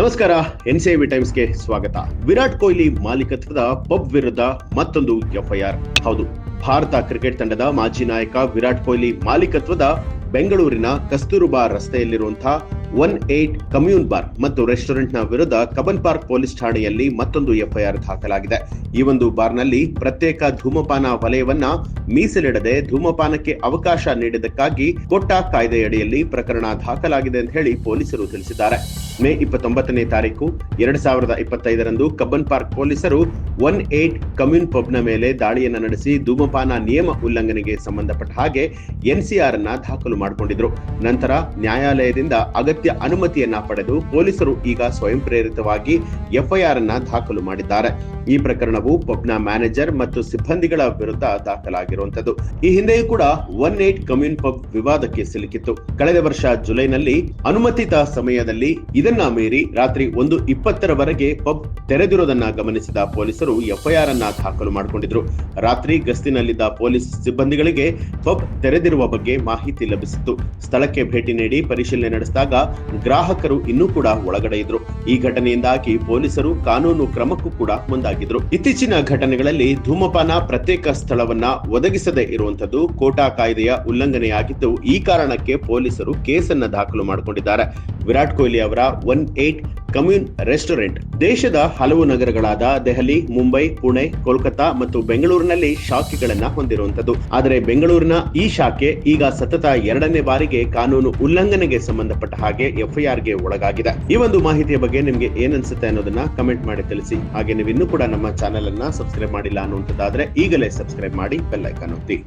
ನಮಸ್ಕಾರ ಎನ್ಸಿಐವಿ ಟೈಮ್ಸ್ಗೆ ಸ್ವಾಗತ. ವಿರಾಟ್ ಕೊಹ್ಲಿ ಮಾಲೀಕತ್ವದ ಪಬ್ ವಿರುದ್ಧ ಮತ್ತೊಂದು ಎಫ್ಐಆರ್. ಹೌದು, ಭಾರತ ಕ್ರಿಕೆಟ್ ತಂಡದ ಮಾಜಿ ನಾಯಕ ವಿರಾಟ್ ಕೊಹ್ಲಿ ಮಾಲೀಕತ್ವದ ಬೆಂಗಳೂರಿನ ಕಸ್ತೂರುಬಾ ರಸ್ತೆಯಲ್ಲಿರುವಂತಹ ಒನ್ ಏಟ್ ಕಮ್ಯೂನ್ ಬಾರ್ ಮತ್ತು ರೆಸ್ಟೋರೆಂಟ್ನ ವಿರುದ್ಧ ಕಬನ್ ಪಾರ್ಕ್ ಪೊಲೀಸ್ ಠಾಣೆಯಲ್ಲಿ ಮತ್ತೊಂದು ಎಫ್ಐಆರ್ ದಾಖಲಾಗಿದೆ. ಈ ಒಂದು ಬಾರ್ನಲ್ಲಿ ಪ್ರತ್ಯೇಕ ಧೂಮಪಾನ ವಲಯವನ್ನ ಮೀಸಲಿಡದೆ ಧೂಮಪಾನಕ್ಕೆ ಅವಕಾಶ ನೀಡಿದ್ದಕ್ಕಾಗಿ ಕೊಟ್ಟ ಕಾಯ್ದೆಯಡಿಯಲ್ಲಿ ಪ್ರಕರಣ ದಾಖಲಾಗಿದೆ ಅಂತ ಹೇಳಿ ಪೊಲೀಸರು ತಿಳಿಸಿದ್ದಾರೆ. ಮೇ ಇಪ್ಪತ್ತೊಂಬತ್ತನೇ ತಾರೀಕು ಎರಡ್ ಸಾವಿರದ ಇಪ್ಪತ್ತೈದರಂದು ಕಬ್ಬನ್ ಪಾರ್ಕ್ ಪೊಲೀಸರು ಒನ್ ಏಟ್ ಕಮ್ಯೂನ್ ಪಬ್ನ ಮೇಲೆ ದಾಳಿಯನ್ನು ನಡೆಸಿ ಧೂಮಪಾನ ನಿಯಮ ಉಲ್ಲಂಘನೆಗೆ ಸಂಬಂಧಪಟ್ಟ ಹಾಗೆ ಎನ್ಸಿಆರ್ ಅನ್ನ ದಾಖಲು ಮಾಡಿಕೊಂಡಿದ್ರು. ನಂತರ ನ್ಯಾಯಾಲಯದಿಂದ ಅಗತ್ಯ ಅನುಮತಿಯನ್ನ ಪಡೆದು ಪೊಲೀಸರು ಈಗ ಸ್ವಯಂ ಪ್ರೇರಿತವಾಗಿ ಎಫ್ಐಆರ್ ಅನ್ನ ದಾಖಲು ಮಾಡಿದ್ದಾರೆ. ಈ ಪ್ರಕರಣವು ಪಬ್ನ ಮ್ಯಾನೇಜರ್ ಮತ್ತು ಸಿಬ್ಬಂದಿಗಳ ವಿರುದ್ಧ ದಾಖಲಾಗಿರುವಂತದ್ದು ಈ ಹಿಂದೆಯೂ ಕೂಡ ಒನ್ ಏಟ್ ಕಮ್ಯೂನ್ ಪಬ್ ವಿವಾದಕ್ಕೆ ಸಿಲುಕಿತ್ತು. ಕಳೆದ ವರ್ಷ ಜುಲೈನಲ್ಲಿ ಅನುಮತಿತ ಸಮಯದಲ್ಲಿ ಇದನ್ನ ಮೀರಿ ರಾತ್ರಿ ಒಂದು ಇಪ್ಪತ್ತರವರೆಗೆ ಪಬ್ ತೆರೆದಿರೋದನ್ನ ಗಮನಿಸಿದ ಪೊಲೀಸರು ಎಫ್ಐಆರ್ ಅನ್ನ ದಾಖಲು ಮಾಡಿಕೊಂಡಿದ್ರು. ರಾತ್ರಿ ಗಸ್ತಿನಲ್ಲಿದ್ದ ಪೊಲೀಸ್ ಸಿಬ್ಬಂದಿಗಳಿಗೆ ಪಬ್ ತೆರೆದಿರುವ ಬಗ್ಗೆ ಮಾಹಿತಿ ಲಭಿಸಿತ್ತು. ಸ್ಥಳಕ್ಕೆ ಭೇಟಿ ನೀಡಿ ಪರಿಶೀಲನೆ ನಡೆಸಿದಾಗ ಗ್ರಾಹಕರು ಇನ್ನೂ ಕೂಡ ಒಳಗಡೆ ಇದ್ರು. ಈ ಘಟನೆಯಿಂದಾಗಿ ಪೊಲೀಸರು ಕಾನೂನು ಕ್ರಮಕ್ಕೂ ಕೂಡ ಮುಂದಾಗಿದ್ರು. ಇತ್ತೀಚಿನ ಘಟನೆಗಳಲ್ಲಿ ಧೂಮಪಾನ ಪ್ರತ್ಯೇಕ ಸ್ಥಳವನ್ನ ಒದಗಿಸದೇ ಇರುವಂತದ್ದು ಕೋಟಾ ಕಾಯ್ದೆಯ ಉಲ್ಲಂಘನೆಯಾಗಿದ್ದು, ಈ ಕಾರಣಕ್ಕೆ ಪೊಲೀಸರು ಕೇಸನ್ನ ದಾಖಲು ಮಾಡಿಕೊಂಡಿದ್ದಾರೆ. ವಿರಾಟ್ ಕೊಹ್ಲಿ ಅವರ ಒನ್ ಏಟ್ ಕಮ್ಯೂನ್ ರೆಸ್ಟೋರೆಂಟ್. ದೇಶದ ಹಲವು ನಗರಗಳಾದ ದೆಹಲಿ, ಮುಂಬೈ, ಪುಣೆ ಕೋಲ್ಕತಾ ಮತ್ತು ಬೆಂಗಳೂರಿನಲ್ಲಿ ಶಾಖೆಗಳನ್ನ ಹೊಂದಿರುವಂತದ್ದು ಆದರೆ ಬೆಂಗಳೂರಿನ ಈ ಶಾಖೆ ಈಗ ಸತತ ಎರಡನೇ ಬಾರಿಗೆ ಕಾನೂನು ಉಲ್ಲಂಘನೆಗೆ ಸಂಬಂಧಪಟ್ಟ ಹಾಗೆ ಎಫ್ಐಆರ್ಗೆ ಒಳಗಾಗಿದೆ. ಈ ಒಂದು ಮಾಹಿತಿಯ ಬಗ್ಗೆ ನಿಮ್ಗೆ ಏನನ್ಸುತ್ತೆ ಅನ್ನೋದನ್ನ ಕಮೆಂಟ್ ಮಾಡಿ ತಿಳಿಸಿ. ಹಾಗೆ ನೀವು ಇನ್ನೂ ಕೂಡ ನಮ್ಮ ಚಾನೆಲ್ ಅನ್ನ ಸಬ್ಸ್ಕ್ರೈಬ್ ಮಾಡಿಲ್ಲ ಅನ್ನುವಂಥದ್ದಾದ್ರೆ ಈಗಲೇ ಸಬ್ಸ್ಕ್ರೈಬ್ ಮಾಡಿ ಬೆಲ್ಲೈಕನ್ ಒತ್ತಿ.